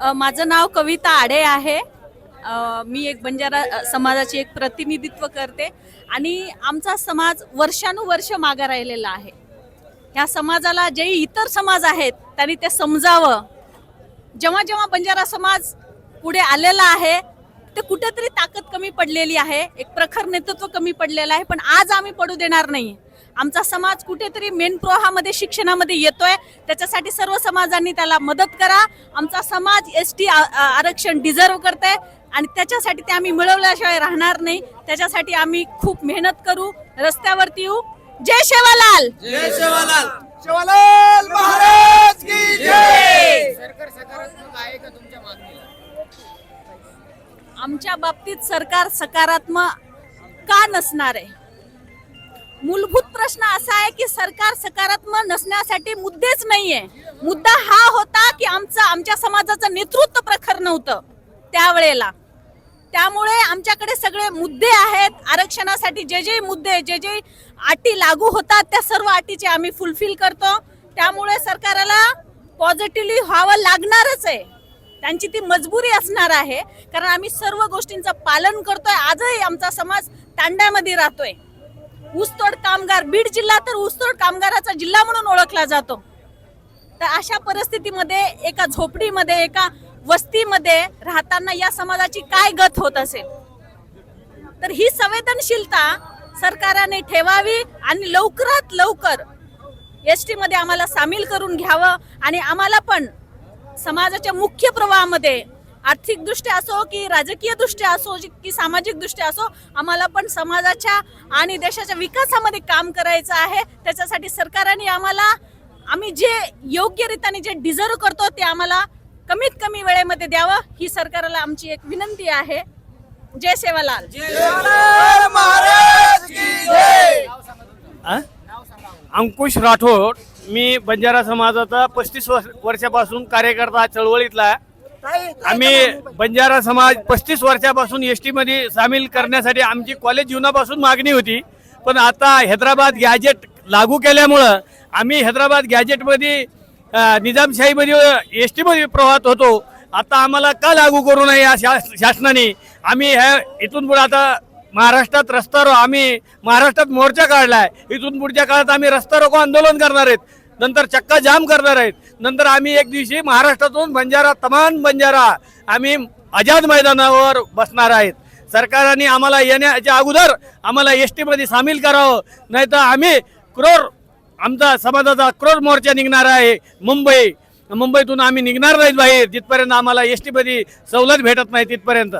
माझं नाव कविता आडे आहे. मी एक बंजारा समाजाची एक प्रतिनिधित्व करते आणि आमचा समाज वर्षानुवर्ष मागे राहिलेला आहे. ह्या समाजाला जे इतर समाज आहेत त्यांनी ते समजावं. जेव्हा जेव्हा बंजारा समाज पुढे आलेला आहे ते कुठेतरी ताकद कमी पडलेली आहे एक प्रखर नेतृत्व कमी पडलेलं आहे पण आज आम्ही पडू देणार नाही. आमचा समाज कुठेतरी मेन प्रवाहामध्ये शिक्षणामध्ये येतोय. त्याच्यासाठी सर्व समाजांनी त्याला मदत करा. आमचा समाज एस टी आरक्षण डिझर्व करते आणि त्याच्यासाठी ते आम्ही मिळवल्याशिवाय राहणार नाही. त्याच्यासाठी आम्ही खूप मेहनत करू. रस्त्यावरती येऊ. जय शेवालाल! जय शिवालाल! शिवालाल महाराज की जय! सरकार सकारात्मक आहे का तुमच्या मागणीला आमच्या बाबतीत सरकार सकारात्मक का नसणार आहे? मूलभूत प्रश्न असा आहे की सरकार सकारात्मक नसण्यासाठी मुद्देच नाहीये. मुद्दा हा होता की आमचं आमच्या समाजाचं नेतृत्व प्रखर नव्हतं त्यावेळेला. त्यामुळे आमच्याकडे सगळे मुद्दे आहेत. आरक्षणासाठी जे जे मुद्दे जे जे अटी लागू होतात त्या सर्व अटीचे आम्ही फुलफिल करतो. त्यामुळे सरकारला पॉझिटिव्हली व्हावं लागणारच आहे. त्यांची ती मजबुरी असणार आहे. कारण आम्ही सर्व गोष्टींचं पालन करतोय. आजही आमचा समाज तांड्यामध्ये राहतोय. ऊसतोड कामगार बीड जिल्हा तर ऊसतोड कामगाराचा जिल्हा म्हणून ओळखला जातो. तर अशा परिस्थितीमध्ये एका झोपडीमध्ये एका वस्तीमध्ये राहताना या समाजाची काय गत होत असेल? तर ही संवेदनशीलता सरकारने ठेवावी आणि लवकरात लवकर एस टीमध्ये आम्हाला सामील करून घ्यावं आणि आम्हाला पण समाजाच्या मुख्य प्रवाहामध्ये आर्थिक दृष्ट्या असो की राजकीय दृष्ट्या असो जी- की सामाजिक दृष्ट्या असो आम्हाला पण समाजाच्या आणि देशाच्या विकासामध्ये काम करायचं आहे त्याच्यासाठी सरकारने आम्हाला आम्ही जे योग्य रीतीने जे डिझर्व करतो ते आम्हाला कमीत कमी वेळेमध्ये द्यावं ही सरकारला आमची एक विनंती आहे जय सेवालाल शिवालाल महाराज की जय आ? अंकुश राठोड मी बंजारा समाजाचा पस्तीस वर्षापासून कार्यकर्ता चळवळीतला आहे. आम्ही बंजारा समाज पस्तीस वर्षापासून एस टी मध्ये सामील करण्यासाठी आमची कॉलेज जीवनापासून मागणी होती. पण आता हैदराबाद गॅजेट लागू केल्यामुळं आम्ही हैदराबाद गॅजेटमध्ये निजामशाहीमध्ये एस टीमध्ये प्रवाहात होतो. आता आम्हाला का लागू करू नये या शा- शासनाने? आम्ही ह्या इथून पुढे आता महाराष्ट्रात रस्ता रो आम्ही महाराष्ट्रात मोर्चा काढला आहे इथून पुढच्या काळात आम्ही रस्ता रोको आंदोलन करणार आहेत. नंतर चक्का जाम करणार आहेत. नंतर आम्ही एक दिवशी महाराष्ट्रातून बंजारा तमाम बंजारा आम्ही आझाद मैदानावर बसणार आहेत. सरकारने आम्हाला येण्याच्या अगोदर आम्हाला एस टीमध्ये सामील करावं. नाही तर आम्ही क्रोर आमचा समाजाचा क्रोर मोर्चा निघणार आहे मुंबई. मुंबईतून आम्ही निघणार नाहीत बाहेर. जिथपर्यंत आम्हाला एस टीमध्ये सवलत भेटत नाही तिथपर्यंत.